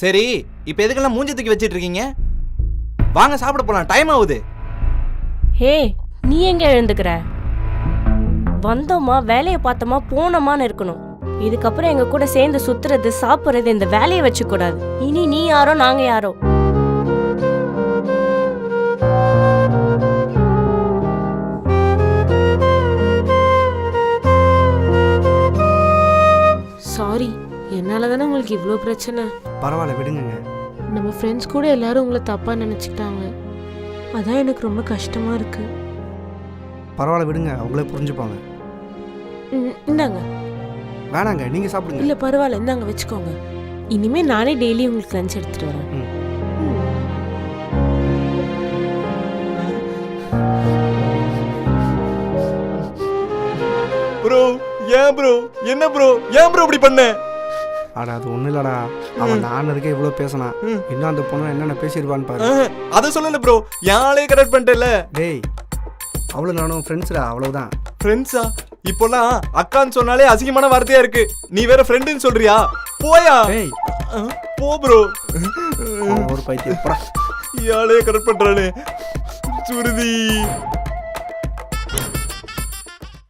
சரி இப்போ எதுக்கெல்லாம் மூஞ்சி தூக்கி வச்சிட்டு இருக்கீங்க? வாங்க சாப்பிட போலாம். டைம் ஆகுது. ஹே நீ எங்க எழுந்துக்கிற? வந்தோமா வேலையை பார்த்தோமா போனோமான்னு இருக்கணும். இதுக்கப்புறம் எங்க கூட சேர்ந்து சுத்துறது சாப்பிடுறது இந்த வேலையை வச்சு கூடாது இனி நீ யாரோ நாங்க யாரோ? என்னால தானே உங்களுக்கு இவ்வளோ பிரச்சனை? பரவாயில்ல விடுங்கங்க. நம்ம ஃப்ரெண்ட்ஸ் கூட எல்லாரும் உங்களை தப்பா நினைச்சிட்டாங்க அதான் எனக்கு ரொம்ப கஷ்டமா இருக்கு. பரவாயில்ல விடுங்க. அவங்களே புரிஞ்சுப்பாங்க. ம், இந்தாங்க. வேணாங்க நீங்கள் சாப்பிடுங்க. இல்ல பரவாயில்ல இந்தாங்க வச்சுக்கோங்க. இனிமே நானே டெய்லி உங்களுக்கு லஞ்ச் எடுத்துட்டு வரேன். ம். ப்ரோ ஏன் ப்ரோ என்ன ப்ரோ ஏன் ப்ரோ இப்படி பண்ண? அட அது ஒன்றும் இல்லடா. அவன் நான் இருக்கே இவ்வளோ பேசினான். இன்னும் அந்த பொண்ணு என்னென்ன பேசியிருப்பான்னு பாரு. அதை சொல்லல ப்ரோ யாழே கரெக்ட் பண்ணிட்டல டேய் அவ்வளோ நானும் ஃப்ரெண்ட்ஸ்டா அவ்வளவுதான். ஃப்ரெண்ட்ஸா இப்போலாம் அக்கான்னு சொன்னாலே அசிங்கமான வார்த்தையா இருக்கு. நீ வேற ஃப்ரெண்டுன்னு சொல்றியா? போயா? போ ப்ரோ ஒரு பைத்தியம். யாழே கரெக்ட் பண்றானே. சுருதி.